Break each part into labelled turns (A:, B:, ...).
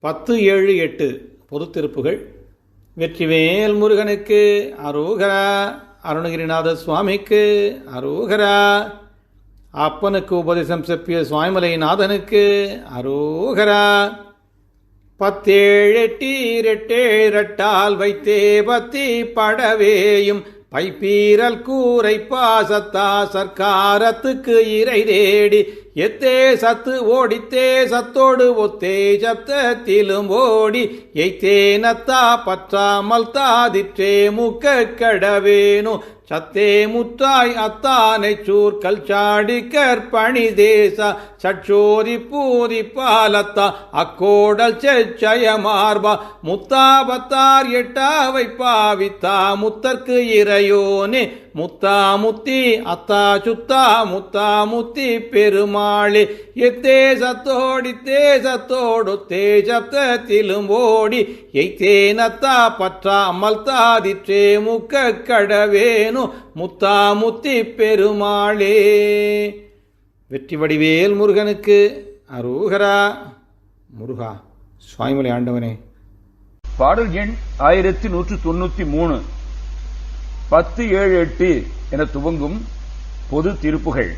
A: பத்து ஏழு எட்டு பொது திருப்புகள் வெற்றிவேல் முருகனுக்கு அரோகரா அருணகிரிநாத சுவாமிக்கு அரோகரா. அப்பனுக்கு உபதேசம் செப்பிய சுவாமிமலைநாதனுக்கு அரோகரா. பத்தேழெட்டீரெட்டேழட்டால் வைத்தே பத்தி படவேயும். பைப்பீரல் கூரை பாசத்தா சர்க்காரத்துக்கு இறை தேடி. எத்தே சத்து ஓடித்தே சத்தோடு ஒத்தே சப்தத்திலும் ஓடி எய்த்தே நத்தா பற்றாமல் தாதிற்றே முக்க கடவேனு சத்தே முத்தாய் அத்தானை சூர் கல்சாடி கற்பணி தேச சட்சோதி பூதி பாலத்தா அக்கோடல் செச்சய மார்பா முத்தா பத்தார் எட்டா முத்தற்கு இறையோனே முத்தா முத்தி அத்தா சுத்தா முத்தா முத்தி பெருமா பெருமாளே எத்தே சத்தோடி தேசத்தோடு தேசப்தத்திலும் ஓடி. எய்த்தேனத்தா பற்றாமல் தாதிற்றே முக்க கடவேனு. முத்தா முத்தி பெருமாளே. வெற்றி வடிவேல் முருகனுக்கு அரோகரா முருகா சுவாமிமலை ஆண்டவனே.
B: பாடல் எண் ஆயிரத்தி நூற்று தொண்ணூத்தி மூணு. பத்து ஏழு எட்டு என துவங்கும் பொது திருப்புகள்.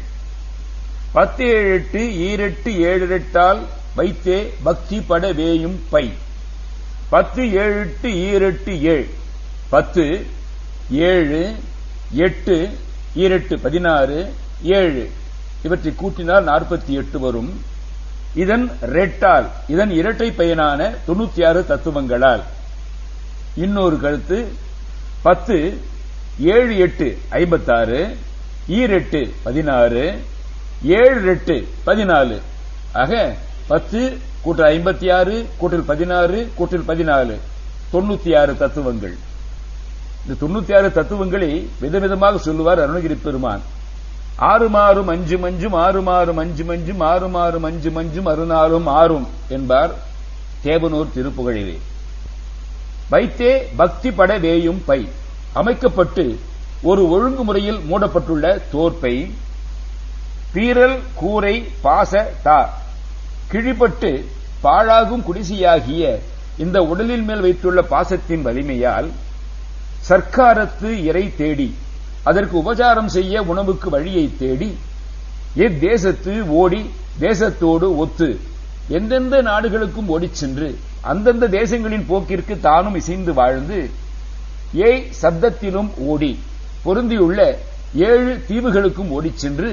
B: பத்து ஏழு எட்டு ஈரெட்டு ஏழு எட்டால் வைத்தே பக்தி பட வேயும் பை. பத்து ஏழு எட்டு ஈரெட்டு ஏழு. பத்து ஏழு எட்டு ஈரெட்டு பதினாறு ஏழு. இவற்றை கூட்டினால் நாற்பத்தி எட்டு வரும். இதன் ரெட்டால் இதன் இரட்டை பயனான தொண்ணூத்தி ஆறு தத்துவங்களால். இன்னொரு கருத்து பத்து ஏழு எட்டு ஐம்பத்தாறு ஈரெட்டு பதினாறு ஏழு எட்டு பதினாலு. ஆக பத்து கூட்டல் ஐம்பத்தி ஆறு கூட்டல் பதினாறு கூட்டல் பதினாலு. தொண்ணூத்தி ஆறு தத்துவங்கள். இந்த தொண்ணூத்தி ஆறு தத்துவங்களை விதவிதமாக சொல்லுவார் அருணகிரி பெருமான் ஆறு மாறும் அஞ்சு மஞ்சும் ஆறு மாறும் அஞ்சு மஞ்சும் ஆறு மாறும் அஞ்சு மஞ்சும் அருணாலும் ஆறும் என்பார் தேவனூர் திருப்புகழிலே. வைத்தே பக்தி பட வேயும் பை. அமைக்கப்பட்டு ஒரு ஒழுங்குமுறையில் மூடப்பட்டுள்ள தோற்பை பீரல் கூரை பாச தா. கிழிப்பட்டு பாழாகும் குடிசையாகிய இந்த உடலின் மேல் வைத்துள்ள பாசத்தின் வலிமையால் சர்க்காரத்து இறை தேடி அதற்கு உபசாரம் செய்ய உணவுக்கு வழியை தேடி தேசத்து ஓடி தேசத்தோடு ஒத்து எந்தெந்த நாடுகளுக்கும் ஓடிச் சென்று அந்தந்த தேசங்களின் போக்கிற்கு தானும் இசைந்து வாழ்ந்து ஏய் சப்தத்திலும் ஓடி பொருந்தியுள்ள ஏழு தீவுகளுக்கும் ஓடிச் சென்று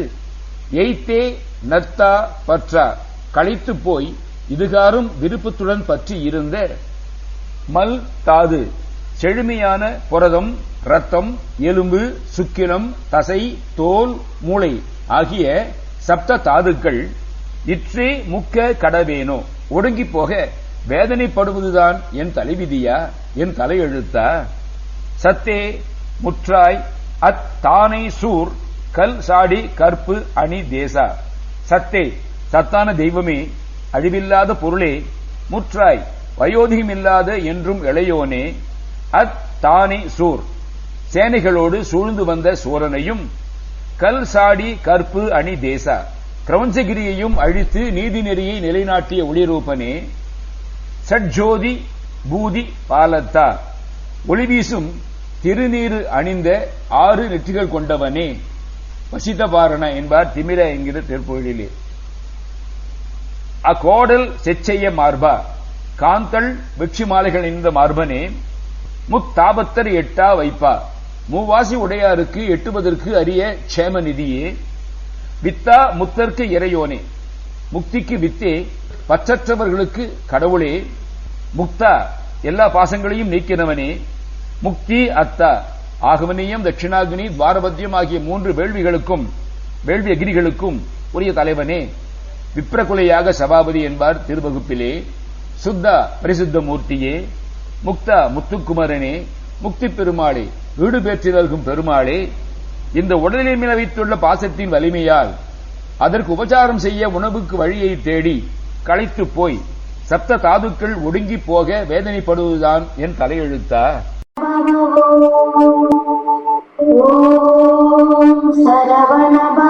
B: எய்த்தே நத்தா பற்றா. களைத்து போய் இதுகாரும் விருப்பத்துடன் பற்றி இருந்த மல் தாது. செழுமையான புரதம் ரத்தம் எலும்பு சுக்கிலம் தசை தோல் மூளை ஆகிய சப்த தாதுக்கள் இற்றே முக்க கடவேனோ. ஒடுங்கி போக வேதனைப்படுவதுதான் என் தலைவிதியா? என் தலையெழுத்தா? சத்தே முற்றாய் அத்தானை சூர் கல் சாடி கற்பு அணி தேசா. சத்தே சத்தான தெய்வமே அழிவில்லாத பொருளே முற்றாய் வயோதிகமில்லாத என்றும் இளையோனே அத் தானி சூர். சேனைகளோடு சூழ்ந்து வந்த சூரனையும் கல் சாடி கற்பு அணி தேசா. கிரவஞ்சகிரியையும் அழித்து நீதி நெறியை நிலைநாட்டிய ஒளிரூபனே சட்ஜோதி பூதி பாலத்தா. ஒளிவீசும் திருநீரு அணிந்த ஆறு நெற்றிகள் கொண்டவனே. வசிதபாரண என்பார் திமிர என்கிற திருப்பொழிலே. அக்கோடல் செச்செய்ய மார்பா. காந்தள் வெற்றி மாலைகள் இந்த மார்பனே. முத்தாபத்தர் எட்டா வைப்பா. மூவாசி உடையாருக்கு எட்டுவதற்கு அரிய க்ஷேம நிதியே. வித்தா முத்தர்க்கு இறையோனே. முக்திக்கு வித்தே பற்றற்றவர்களுக்கு கடவுளே. முக்தா எல்லா பாசங்களையும் நீக்கினவனே. முக்தி அத்தா. ஆகவனியம் தட்சிணாகினி துவாரபத்தியம் ஆகிய மூன்று வேள்விகளுக்கும் வேள்வி அக்னிகளுக்கும் உரிய தலைவனே. விப்ரகுலையாக சபாபதி என்பார் திருவகுப்பிலே. சுத்த பரிசுத்த மூர்த்தியே. முக்த முத்துக்குமரனே. முக்தி பெருமாளே. வீடு பெற்றிருக்கும் பெருமாளே. இந்த உடலில் மேல் பாசத்தின் வலிமையால் அதற்கு உபச்சாரம் செய்ய உணவுக்கு வழியை தேடி களைத்து போய் சப்த தாதுக்கள் ஒடுங்கி போக வேதனைப்படுவதுதான் என் தலையெழுத்தா?
C: ॐ सरवण भव